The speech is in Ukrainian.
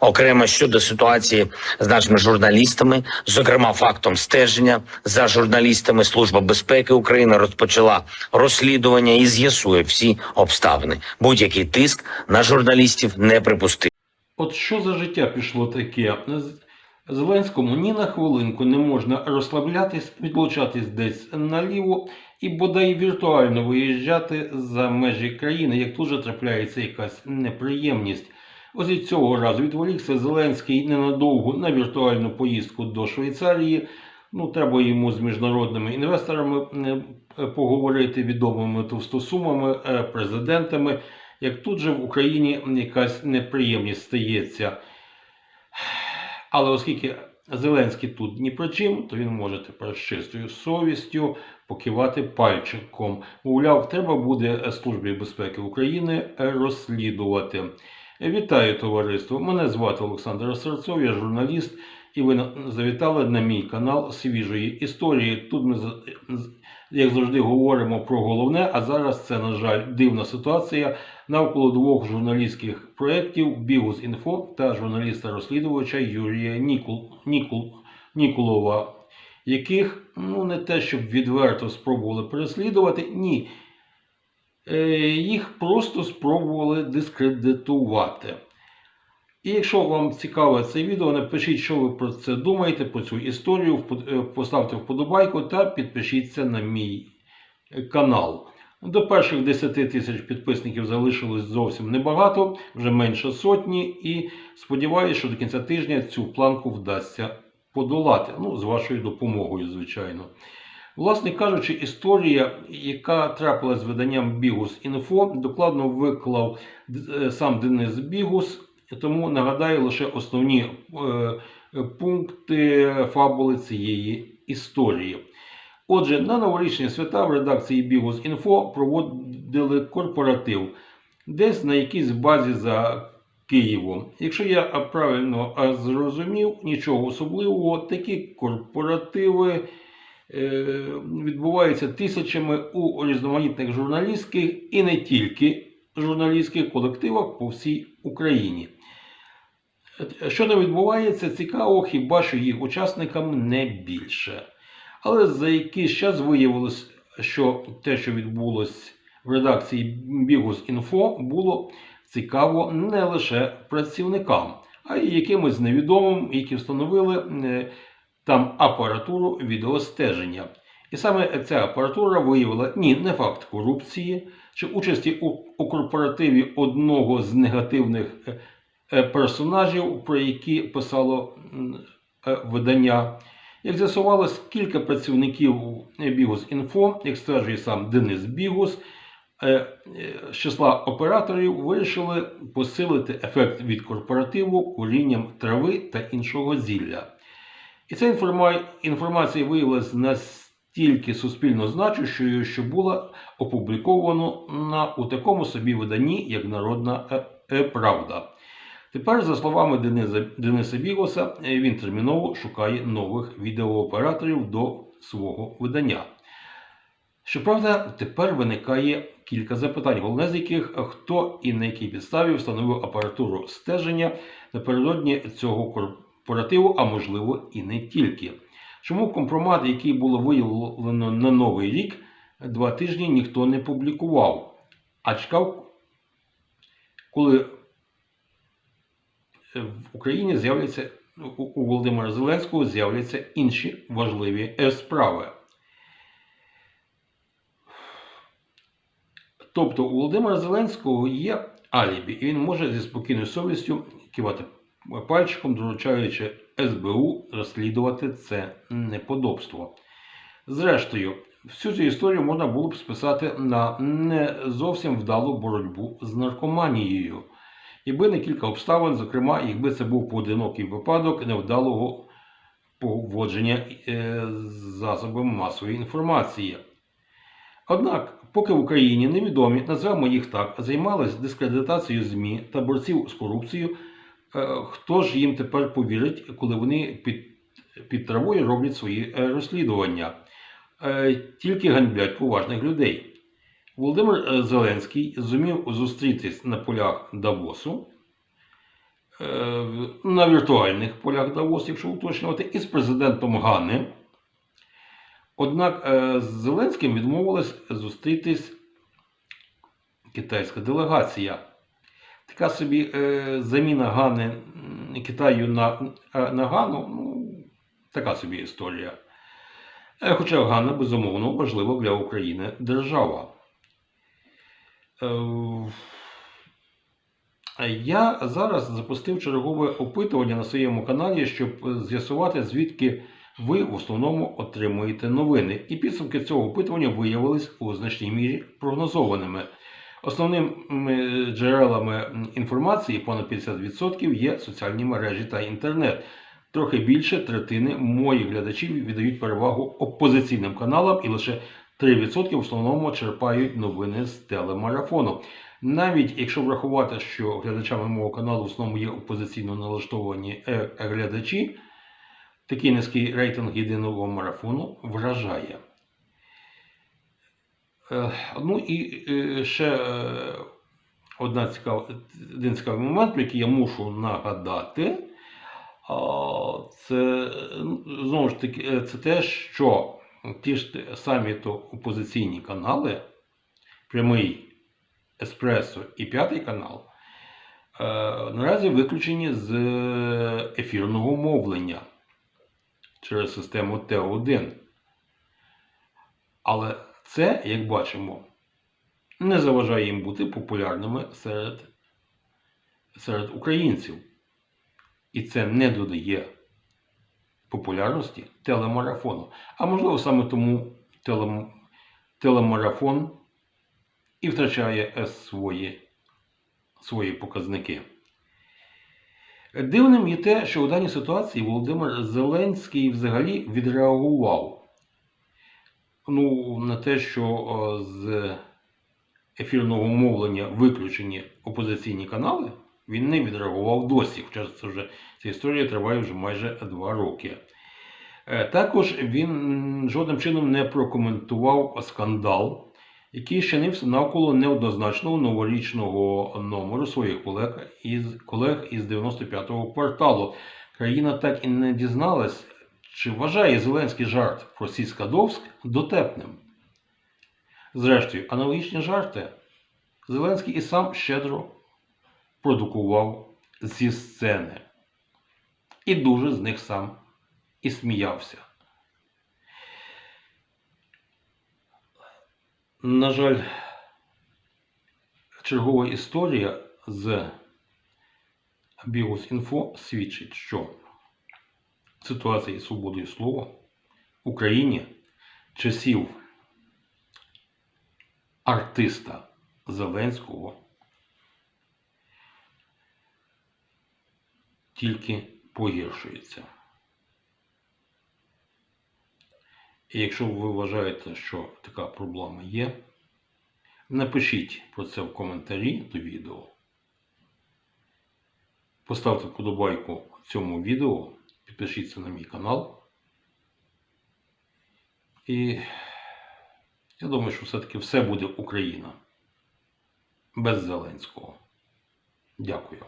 Окремо щодо ситуації з нашими журналістами, зокрема фактом стеження за журналістами, Служба безпеки України розпочала розслідування і з'ясує всі обставини. Будь-який тиск на журналістів не припустив. От що за життя пішло таке? Зеленському ні на хвилинку не можна розслаблятись, відлучатись десь наліво і бодай віртуально виїжджати за межі країни, як тут же трапляється якась неприємність. Ось і цього разу відволікся Зеленський ненадовго на віртуальну поїздку до Швейцарії. Ну, треба йому з міжнародними інвесторами е, поговорити, відомими товстосумами, е, президентами як тут же в Україні якась неприємність стається. Але оскільки Зеленський тут ні при чим, то він може тепер з чистою совістю покивати пальчиком. Мовляв, треба буде Службі безпеки України розслідувати. Вітаю товариство! Мене звати Олександр Серцов, я журналіст, і ви завітали на мій канал свіжої історії. Тут ми як завжди говоримо про головне, а зараз це, на жаль, дивна ситуація навколо двох журналістських проєктів Бігус Інфо та журналіста-розслідувача Юрія Нікул, Нікул, Нікулова, яких ну не те, щоб відверто спробували переслідувати, ні. Е, їх просто спробували дискредитувати. І якщо вам цікаве це відео, напишіть, що ви про це думаєте, про цю історію, е, поставте вподобайку та підпишіться на мій е, канал. До перших 10 тисяч підписників залишилось зовсім небагато, вже менше сотні, і сподіваюся, що до кінця тижня цю планку вдасться подолати. Ну, з вашою допомогою, звичайно. Власне кажучи, історія, яка трапилась з виданням Бігус Інфо, докладно виклав е, сам Денис Бігус, тому нагадаю лише основні е, е, пункти фабули цієї історії. Отже, на новорічні свята в редакції Бігус Інфо проводили корпоратив десь на якійсь базі за Києвом. Якщо я правильно зрозумів, нічого особливого, такі корпоративи е, відбуваються тисячами у різноманітних журналістських і не тільки журналістських колективах по всій Україні. Е, Що не відбувається, цікаво, хіба що їх учасникам не більше. Але за якийсь час виявилось, що те, що відбулось в редакції Бігус Інфо, було цікаво не лише працівникам, а й якимось невідомим, які встановили е, там апаратуру відеостеження. І саме ця апаратура виявила ні, не факт корупції чи участі у, у корпоративі одного з негативних е, е, персонажів, про які писало е, видання. Як з'ясувалось, кілька працівників Бігус Інфо, як стверджує сам Денис Бігус, з числа операторів вирішили посилити ефект від корпоративу курінням трави та іншого зілля. І ця інформа- інформація виявилася настільки суспільно значущою, що була опублікована на, у такому собі виданні, як Народна е, е, Правда. Тепер, за словами Дениса, Бігоса, е, він терміново шукає нових відеооператорів до свого видання. Щоправда, тепер виникає кілька запитань, головне з яких хто і на якій підставі встановив апаратуру стеження напередодні цього корпоративу, а можливо і не тільки. Чому компромат, який було виявлено на новий рік, два тижні ніхто не публікував, а чекав, коли в Україні з'являться у у Володимира Зеленського з'являться інші важливі е, справи. Тобто у Володимира Зеленського є алібі, і він може зі спокійною совістю кивати пальчиком, доручаючи СБУ розслідувати це неподобство. Зрештою, всю цю історію можна було б списати на не зовсім вдалу боротьбу з наркоманією. Якби не кілька обставин, зокрема, якби це був поодинокий випадок невдалого поводження е, з засобами масової інформації. Однак, поки в Україні невідомі, назвемо їх так, займалися дискредитацією ЗМІ та борців з корупцією, е, хто ж їм тепер повірить, коли вони під, під травою роблять свої е, розслідування? Е, Тільки ганьблять поважних людей. Володимир е, Зеленський зумів зустрітись на полях Давосу на віртуальних полях Давос, якщо уточнювати, і з президентом Гани. Однак е, з Зеленським відмовилась зустрітись китайська делегація. Така собі е, заміна Гани Китаю на, е, на Гану, ну, така собі історія. Е, Хоча Ганна, безумовно, важлива для України держава. Я зараз запустив чергове опитування на своєму каналі, щоб з'ясувати, звідки ви в основному отримуєте новини. І підсумки цього опитування виявились у значній мірі прогнозованими. Основними джерелами інформації, понад 50%, є соціальні мережі та інтернет. Трохи більше третини моїх глядачів віддають перевагу опозиційним каналам, і лише 3% в основному черпають новини з телемарафону. Навіть якщо врахувати, що глядачами мого каналу в основному є опозиційно налаштовані е, глядачі, такий низький рейтинг єдиного марафону вражає. Е, Ну і е, ще е, одна цікава, один цікавий момент, про який я мушу нагадати. Це знову ж таки це те, що ті ж самі то опозиційні канали, прямий Еспресо і п'ятий канал, наразі виключені з ефірного мовлення через систему Т1. Але це, як бачимо, не заважає їм бути популярними серед, серед українців. І це не додає популярності телемарафону. А можливо, саме тому телем, телемарафон і втрачає свої, свої показники. Дивним є те, що у даній ситуації Володимир Зеленський взагалі відреагував ну, на те, що з ефірного мовлення виключені опозиційні канали, він не відреагував досі, хоча це вже ця історія триває вже майже два роки. Е, Також він жодним чином не прокоментував скандал, який щинився навколо неоднозначного новорічного номеру своїх колег із колег із 95-го кварталу. Країна так і не дізналась, чи вважає Зеленський жарт про Сіська-Довськ дотепним. Зрештою, аналогічні жарти Зеленський і сам щедро продукував зі сцени. І дуже з них сам і сміявся. На жаль, чергова історія з Бігус.Інфо свідчить, що ситуація із свободою слова в Україні часів артиста Зеленського тільки погіршується. І якщо ви вважаєте, що така проблема є, напишіть про це в коментарі до відео. Поставте вподобайку цьому відео, підпишіться на мій канал. І я думаю, що все-таки все буде Україна без Зеленського. Дякую.